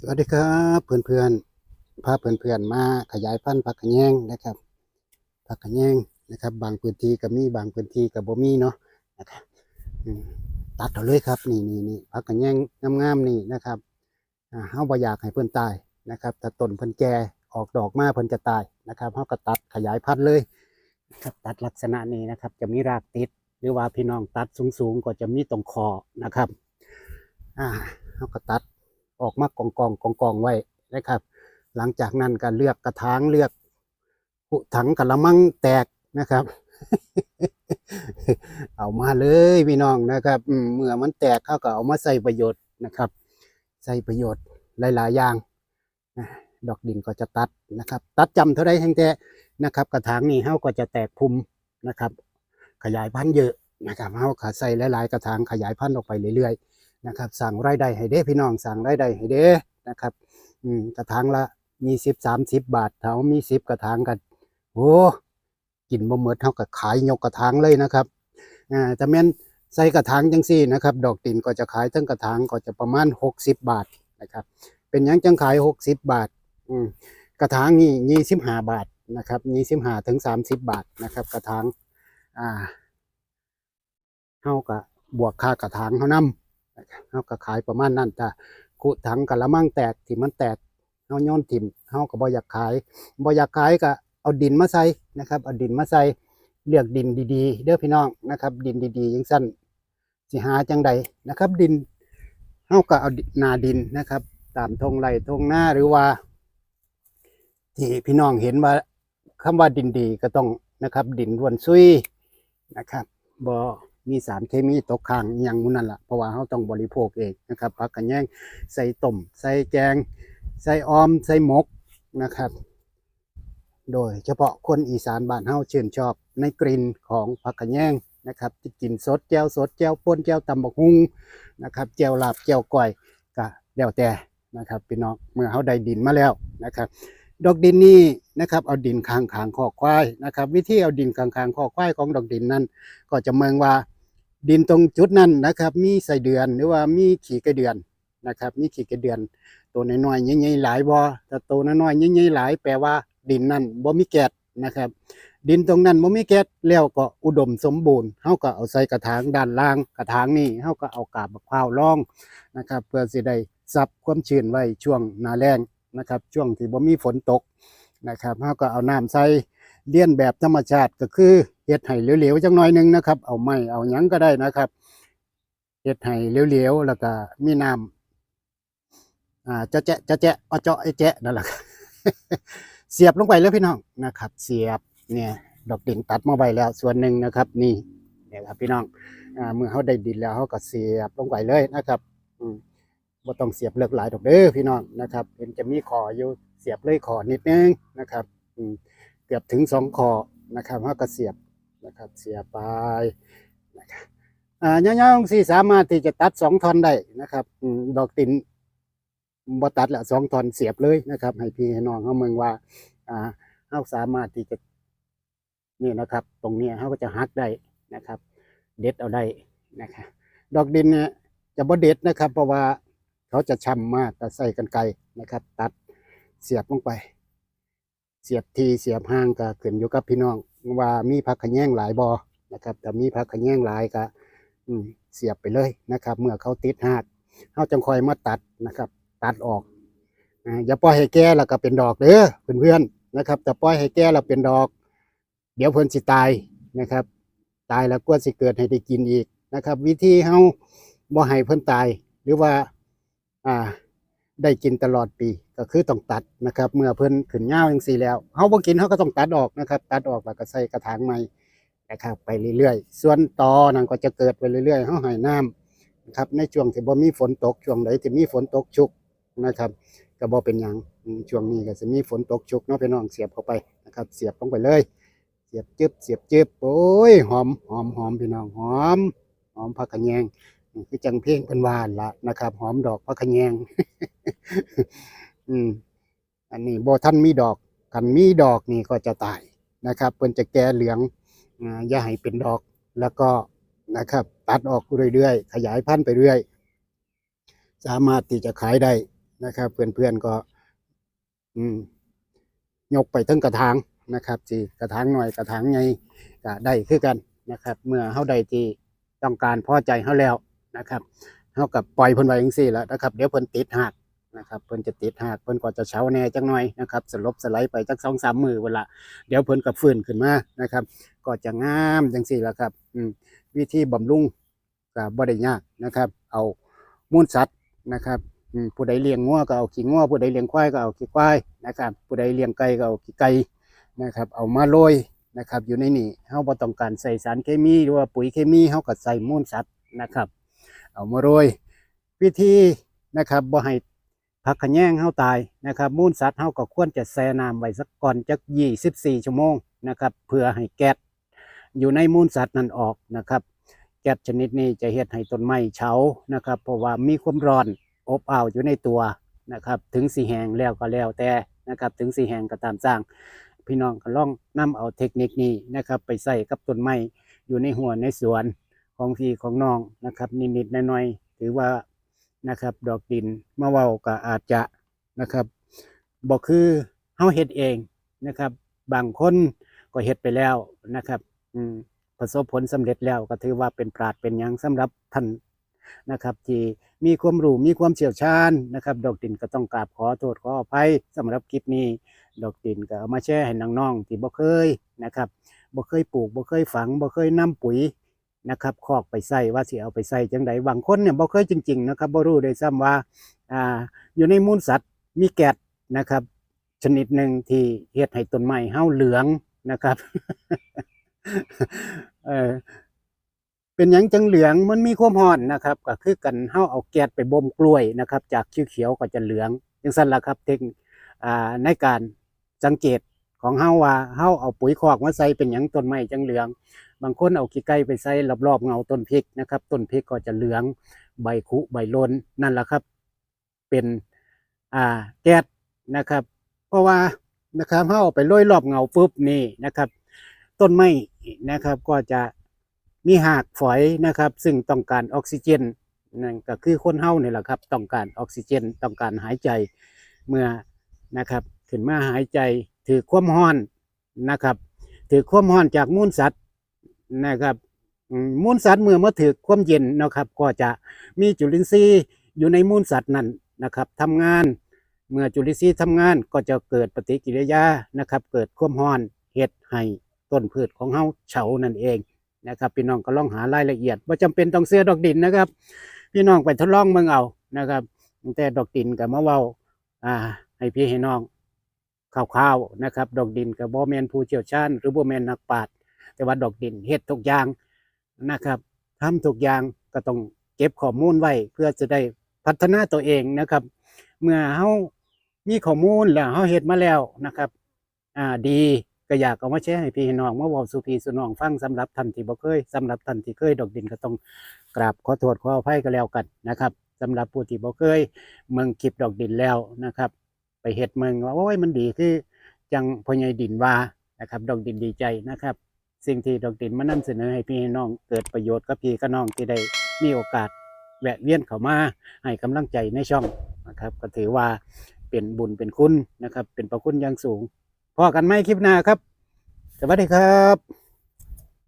สวัสดีครับเพื่อนเพื่อนพาเพื่อนเพื่อนมาขยายพันธุ์ผักขะแยงนะครับผักขะแยงนะครับ บางพื้นที่ก็มีบางพื้นที่ก็บบ่มีเนาะนะครับตัดเอาเลยครับนี่นี่นี่ผักขะแยงงามๆนี่นะครับอ่าเฮาบ่อยากให้เพิ่อนตายนะครับถ้าต้นเพิ่นแก่ออกดอกมาเพิ่นจะตายนะครับเฮาก็ตัดขยายพันธุ์เลยครับตัดลักษณะนี้นะครับ จะมีรากติดหรือว่าพี่น้องตัดสูงๆก็จะมีตรงคอนะครับอ่าเฮาก็ตัด ออกมากองกองกองกองไว้นะครับ หลังจากนั้นก็เลือกกระถางเลือกผุถังกระมังแตกนะครับ เอามาเลยพี่น้องนะครับเมื่อมันแตกเขาก็เอามาใส่ประโยชน์นะครับใส่ประโยชน์หลาย ๆ อย่างดอกดินก็จะตัดนะครับ ตัดจำเท่าไรแห่งแต่นะครับ กระถางนี้เขาก็จะแตกพุมนะครับ ขยายพันธุ์เยอะนะครับเขาก็ใส่หลาย ๆ กระถางขยายพันธุ์ออกไปเรื่อย ๆ นะครับสั่งรายได้ให้เด้พี่น้องสั่งรายได้ให้เด้นะครับ อืมกระถางละยี่สิบสามสิบบาทเท่ามีสิบกระถางกันโอ้กินบ่หมดเท่ากับขายยกกระถางเลยนะครับอ่าแต่แม่นใส่กระถางจังซี่นะครับ ดอกตินก็จะขายทั้งกระถางก็จะประมาณหกสิบบาทนะครับ เป็นยังจังขายหกสิบบาท อืมกระถางนี่ยี่สิบห้าบาทนะครับยี่สิบห้าถึงสามสิบบาทนะครับ กระถางอ่าเท่ากับบวกค่ากระถางเขานั้น เขาก็ขายประมาณนั้นแต่ขุถังกะละมังแตกที่มันแตกเฮาโย้อนถิ่มเฮาก็บ่อยากขายบ่อยากขายก็เอาดินมาใส่นะครับเอาดินมาใส่เลือกดินดีๆ เด้อพี่น้องนะครับ ดินดีๆจังสั้นสิหาจังใดนะครับ ดินเฮาก็เอานาดินนะครับ ตามทงไร่ทงหน้าหรือว่า ที่พี่น้องเห็นว่าคำว่าดินดีก็ต้องนะครับ ดินรวนซุยนะครับบ่ มีสารเคมีตกค้างอย่างมู้นั่นละเพราะว่าเราต้องบริโภคเองนะครับผักกระแยงใส่ต้มใส่แกง ใส่ออมใส่หมกนะครับ โดยเฉพาะคนอีสานบ้านเฮาชื่นชอบในกลิ่นของผักกระแยงนะครับที่กินสดแจ่วสดแจ่วป่นแจ่วตำบักหุ่งนะครับแจ่วลาบแจ่วก้อยก็แล้วแต่นะครับพี่น้องเมื่อเฮาได้ดินมาแล้วนะครับดอกดินนี่นะครับเอาดินคางคางๆคอกควายนะครับ วิธีเอาดินคางคางๆคอกควายของดอกดินนั้น ก็จะเมืองว่า ดินตรงจุดนั้นนะครับ มีไส้เดือนหรือว่ามีขี้กระเดือนนะครับ มีขี้กระเดือน ตัวน้อยๆใหญ่ๆหลายบ่แต่ตัวน้อยๆใหญ่ๆหลาย แปลว่า ดินนั้นบ่มีแก๊สนะครับ ดินตรงนั้นบ่มีแก๊สแล้วก็อุดมสมบูรณ์เฮาก็เอาใส่กระถางด้านล่างกระถางนี่เฮาก็เอากาบมะพร้าวรองนะครับ เพื่อสิได้ซับความชื้นไว้ช่วงหน้าแล้งนะครับ ช่วงที่บ่มีฝนตกนะครับเฮาก็เอาน้ำใส่เลี้ยนแบบธรรมชาติก็คือ เฮ็ดให้เหลวๆจังหน่อยนึงนะครับ เอาไม้เอาหยังก็ได้นะครับเฮ็ดให้เหลวๆแล้วก็มีน้ำอ่าจะแจะจะแจะเอาเจาะไอ้แจะนั่นแหละเสียบลงไปแล้วพี่น้องนะครับ เสียบเนี่ยดอกดินตัดมาไว้แล้วส่วนหนึ่งนะครับ นี่เนี่ยครับพี่น้องอ่าเมื่อเขาได้ดินแล้วเขาก็เสียบลงไปเลยนะครับอืมบ่ต้องเสียบเลือกหลายดอกเด้อพี่น้องนะครับเห็นจะมีขออยู่เสียบเลยขอนิดนึงนะครับ อืมเกือบถึงสองขอนะครับเขาก็เสียบ นะครับเสียบไปนะครับอ่าเงาๆสี่สามารถที่จะตัดสองท่อนได้นะครับดอกตินบตัดละสองตอนเสียบเลยนะครับ ให้พี่ให้น้องเขาเมืองว่า อ่าเขาสามารถที่จะนี่นะครับ ตรงนี้เขาก็จะหักได้นะครับ เด็ดเอาได้นะครับดอกดินเนี่ยจะบ่เด็ดนะครับ เพราะว่าเขาจะช้ำมากแต่ใส่กันไกรนะครับ ตัดเสียบลงไป เสียบทีเสียบห่างก็ขึ้นอยู่กับพี่น้อง ว่ามีผักขะแยงหลายบอนะครับแต่มีผักขะแยงหลายก็เสียบไปเลยนะครับ เมื่อเขาติดหากเขาจังคอยมาตัดนะครับ ตัดออกอย่าปล่อยให้แก่แล้วก็เป็นดอกเด้อเพื่อนๆนะครับ แต่ปล่อยให้แก่แล้วเป็นดอก เดี๋ยวเพิ่อนสิตายนะครับ ตายแล้วก็สิเกิดให้ได้กินอีกนะครับ วิธีเฮาบ่ให้เพิ่อนตายหรือว่า อ่า ได้กินตลอดปีก็คือต้องตัดนะครับ เมื่อเพิ่นขึ้นเงาจังซี่แล้วเฮาบ่กินเฮาก็ต้องตัดออกนะครับ ตัดออกแล้วก็ใส่กระถางใหม่นะครับไปเรื่อยๆ ส่วนตอนั่นก็จะเกิดไปเรื่อยๆเฮาให้น้ำนะครับในช่วงที่บ่มีฝนตกช่วงใดที่มีฝนตกชุกนะครับก็บ่เป็นหยังช่วงนี้ก็จะมีฝนตกชุกเนาะพี่น้องเสียบเข้าไปนะครับ เสียบลงไปเลย เสียบจึบเสียบจึบโอ้ยหอมหอมหอมพี่น้องหอมหอมผักขะแยง คือจังเพลงเป็นวานละนะครับ หอมดอกผักขยงอืมอันนี้โบท่านมีดอกกันมีดอกนี่ก็จะตายนะครับเพิ่นจะแก่เหลืองอ่าอย่าให้เป็นดอกแล้วก็นะครับ ตัดออกเรื่อยๆขยายพันธุ์ไปเรื่อย สามารถที่จะขายได้นะครับ เพื่อนๆก็ อืมยกไปทั้งกระถางนะครับที่กระถางหน่อยกระถางใหญ่ก็ได้คือกันนะครับ เมื่อเฮาได้ที่ต้องการพอใจเฮาแล้ว นะครับเฮากับปล่อยเพิ่นไว้จังซี่แล้วนะครับเดี๋ยวเพิ่นติดหักนะครับเพิ่นจะติดหักเพิ่นก็จะเฉาแน่จังหน่อยนะครับสลบสไลด์ไปจัก2-3มื้อเวลาเดี๋ยวเพิ่นก็ฟื้นขึ้นมานะครับ ก็จะงามจังซี่ล่ะครับอืวิธีบำรุงก็บ่ได้ยากนะครับ เอามูลสัตว์นะครับผู้ใดเลี้ยงงัวก็เอาขี้งัวผู้ใดเลี้ยงควายก็เอาขี้ควายนะครับ ผู้ใดเลี้ยงไก่ก็เอาขี้ไก่นะครับ เอามาโรยนะครับ อยู่ในนี่เฮาบ่ต้องการใส่สารเคมีหรือว่าปุ๋ยเคมีเฮาก็ใส่มูลสัตว์นะครับ เอามาโรยวิธีนะครับบ่ให้ผักขะแยงเฮาตายนะครับมูลสัตว์เฮาก็ควรจะแช่น้ำไว้สักก่อนจัก24 ชั่วโมงนะครับเพื่อให้แก๊สอยู่ในมูลสัตว์นั้นออกนะครับ แก๊สชนิดนี้จะเฮ็ดให้ต้นไม้เฉานะครับเพราะว่ามีความร้อนอบอ้าวอยู่ในตัวนะครับถึงสีแหงแล้วก็แล้วแต่นะครับถึงสีแหงก็ตามสร้าง พี่น้องก็ลองนำเอาเทคนิคนี้นะครับไปใส่กับต้นไม้อยู่ในหัวในสวน ของพี่ของน้องนะครับนิดๆหน่อยๆถือว่านะครับ ดอกดินมะเว้าก็อาจจะนะครับบอกคือเฮาเฮ็ดเองนะครับ บางคนก็เฮ็ดไปแล้วนะครับอืมประสบผลสำเร็จแล้วก็ถือว่าเป็นปราดเป็นยังสำหรับท่านนะครับ ที่มีความรู้มีความเชี่ยวชาญนะครับ ดอกดินก็ต้องกราบขอโทษขออภัยสำหรับคลิปนี้ ดอกดินก็เอามาแชร์ให้น้องๆที่บ่เคยนะครับบ่เคยปลูกบ่เคยฝังบ่เคยนํปุ๋ย นะครับคอกไปใส่ว่าสิเอาไปใส่จังไดบางคนเนี่ยบ่เคยจริง ๆ นะครับบ่รู้ด้วยซ้ำว่าอ่าอยู่ในมูลสัตว์มีแกดนะครับ ชนิดหนึ่งที่เฮ็ดให้ต้นไม้เฮาเหลืองนะครับเออเป็นหยังจังเหลืองมันมีความร้อนนะครับ ก็คือกันเฮาเอาแก๊สไปบ่มกล้วยนะครับ จากเขียวๆก็จะเหลืองจังซั่นล่ะครับเทคนิคอ่าในการสังเกตของเฮาว่าเฮาเอาปุ๋ยคอกมาใส่เป็นหยังต้นไม้จังเหลือง บางคนเอาขี้ไก่ไปใส่รอบๆเงาต้นพริกนะครับ ต้นพริกก็จะเหลืองใบคุใบลนนั่นแหละครับ เป็นอ่าแก๊สนะครับ เพราะว่านะครับเฮาเอาไปโรยรอบเงาปุ๊บนี่นะครับ ต้นไม้นะครับก็จะมีหากฝอยนะครับ ซึ่งต้องการออกซิเจนนั่นก็คือคนเฮานี่แหละครับต้องการออกซิเจนต้องการหายใจเมื่อนะครับ ขึ้นมาหายใจถือความร้อนนะครับ ถือความร้อนจากมูลสัตว์ นะครับมูลสัตว์เมื่อมาถือความเย็นนะครับ ก็จะมีจุลินทรีย์อยู่ในมูลสัตว์นั้นนะครับทำงานเมื่อจุลินทรีย์ทำงานก็จะเกิดปฏิกิริยานะครับ เกิดความร้อนเฮ็ดให้ต้นพืชของเฮาเฉานั่นเองนะครับพี่น้องก็ลองหารายละเอียดว่าจำเป็นต้องเสื้อดอกดินนะครับ พี่น้องไปทดลองเมืองเอานะครับ แต่ดอกดินกับมะเว้าอ่าให้พี่ให้น้องข่าวๆนะครับ ดอกดินกับบ่แมนผู้เชี่ยวชาญหรือบ่แมนนักปราชญ์ แต่ว่าดอกดินเฮ็ดทุกอย่างนะครับทำทุกอย่างก็ต้องเก็บข้อมูลไว้เพื่อจะได้พัฒนาตัวเองนะครับ เมื่อเฮามีข้อมูลแล้วเฮาเฮ็ดมาแล้วนะครับอ่าดีก็อยากเอามาแชร์ให้พี่ให้น้องมาเว้าสู่พี่สู่น้องฟังสำหรับท่านที่บ่เคยสำหรับท่านที่เคยดอกดินก็ต้องกราบขอโทษขออภัยก็แล้วกันนะครับสำหรับผู้ที่บ่เคยเมืองคลิปดอกดินแล้วนะครับ ไปเฮ็ดเมืองว่าโอ้ยมันดีคือจังพ่อใหญ่ดินว่านะครับ ดอกดินดีใจนะครับ สิ่งที่ดอกดินมานำเสนอให้พี่ให้น้องเกิดประโยชน์กับพี่กับน้องที่ได้มีโอกาสแวะเวียนเข้ามาให้กำลังใจในช่องนะครับ ก็ถือว่าเป็นบุญเป็นคุณนะครับ เป็นประคุณอย่างสูงพอกันไหมคลิปหน้าครับ สวัสดีครับ